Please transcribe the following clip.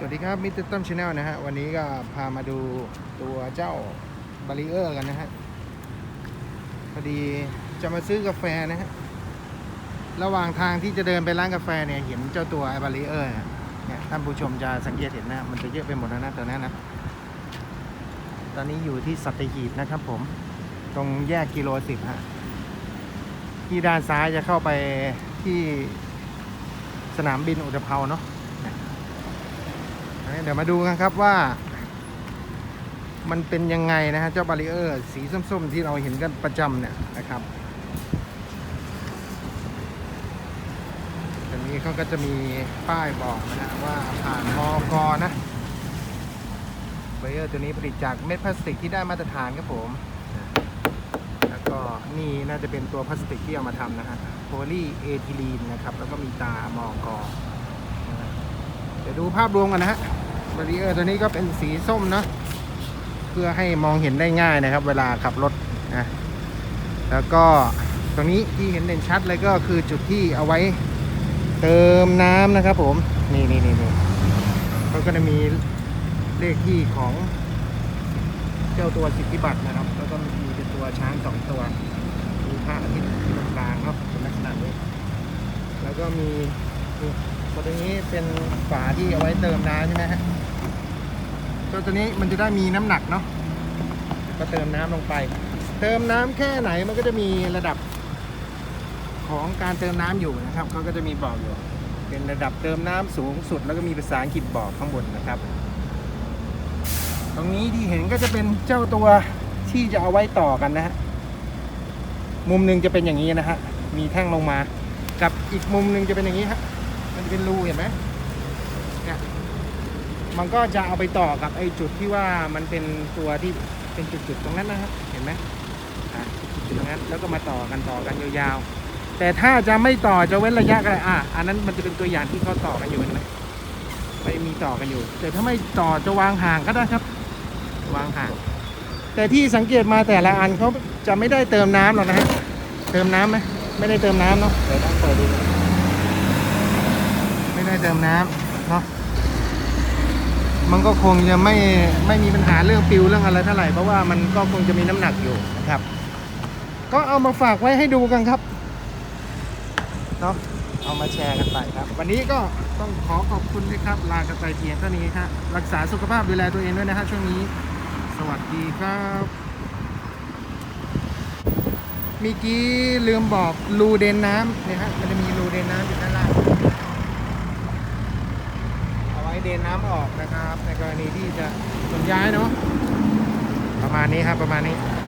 สวัสดีครับมิสเตอร์ตั้มชาแนลนะฮะ วันนี้ก็พามาดูตัวเจ้าบาริเออร์กันนะฮะ พอดีจะมาซื้อกาแฟนะฮะ ระหว่างทางที่จะเดินไปร้านกาแฟเนี่ยเห็นเจ้าตัวไอบาริเออร์เนี่ยท่านผู้ชมจะสังเกตเห็นนะ มันจะเยอะไปหมดแล้วนะตัวนั้นนะ ตอนนี้อยู่ที่สัตหีบนะครับผม ตรงแยกกิโลสิบฮะ ที่ด้านซ้ายจะเข้าไปที่สนามบินอุตภเปาเนาะ เดี๋ยวมาดูกันครับว่า มันเป็นยังไงนะฮะเจ้าบาริเออร์ สีส้มๆ ที่เราเห็นกันประจำเนี่ยนะครับตอนนี้เขาก็จะมีป้ายบอกนะฮะว่าผ่านมอกนะบาริเออร์ตัวนี้ผลิตจากเม็ดพลาสติกที่ได้มาตรฐานครับผม แล้วก็นี่น่าจะเป็นตัวพลาสติกที่เอามาทำนะฮะโพลีเอทิลีนนะครับ แล้วก็มีตามอกอเดี๋ยวดูภาพรวมกันนะฮะ บารีเออร์ตัวนี้ก็เป็นสีส้มเนะ เพื่อให้มองเห็นได้ง่ายนะครับ เวลาขับรถนะแล้วก็ตรงนี้ที่เห็นเด่นชัดเลยก็คือจุดที่เอาไว้เติมน้ำนะครับผม นี่นี่นี่นี่เขาก็จะมีเลขที่ของเจ้าตัวสิทธิบัตรนะครับ แล้วก็มีเป็นตัวช้างสองตัวมีพระอาทิตย์ที่ตรงกลางเนาะเป็นลักษณะนี้ แล้วก็มีนี่ ตัวนี้เป็นฝาที่เอาไว้เติมน้ำใช่ไหมฮะตัวตัวนี้มันจะได้มีน้ำหนักเนาะก็เติมน้ำลงไป เติมน้ำแค่ไหนมันก็จะมีระดับของการเติมน้ำอยู่นะครับเขาก็จะมีบอกอยู่ เป็นระดับเติมน้ำสูงสุด แล้วก็มีภาษาอังกฤษบอกข้างบนนะครับ ตรงนี้ที่เห็นก็จะเป็นเจ้าตัวที่จะเอาไว้ต่อกันนะฮะมุมหนึ่งจะเป็นอย่างนี้นะฮะมีแท่งลงมา กับอีกมุมหนึ่งจะเป็นอย่างนี้ฮะ มันเป็นรูเห็นไหมเนี่ยมันก็จะเอาไปต่อกับไอ้จุดที่ว่ามันเป็นตัวที่เป็นจุดๆตรงนั้นนะครับ เห็นไหมอะจุดตรงนั้นแล้วก็มาต่อกันต่อกันยาวๆ แต่ถ้าจะไม่ต่อจะเว้นระยะก็ได้อะอันนั้นมันจะเป็นตัวอย่างที่เขาต่อกันอยู่เห็นไหมไปมีต่อกันอยู่ แต่ถ้าไม่ต่อจะวางห่างก็ได้ครับ วางห่าง แต่ที่สังเกตมาแต่ละอันเขาจะไม่ได้เติมน้ำหรอกนะฮะเติมน้ำไหมไม่ได้เติมน้ำเนาะเดี๋ยวต้องเปิดดู ไม่ได้เติมน้ำเนาะมันก็คงจะไม่ไม่มีปัญหาเรื่องปิวเรื่องอะไรเท่าไหร่เพราะว่ามันก็คงจะมีน้ำหนักอยู่นะครับ ก็เอามาฝากไว้ให้ดูกันครับเนาะเอามาแชร์กันไปครับ วันนี้ก็ต้องขอขอบคุณนะครับลากันไปเพียงเท่านี้ครับรักษาสุขภาพดูแลตัวเองด้วยนะฮะช่วงนี้ สวัสดีครับมื่อกี้ลืมบอกรูเดนน้ำเนี่ยฮะมันจะมีรูเดนน้ำอยู่ด้านล่าง เอาไว้เดนน้ำออกนะครับ ในกรณีที่จะขนย้ายเนาะประมาณนี้ครับประมาณนี้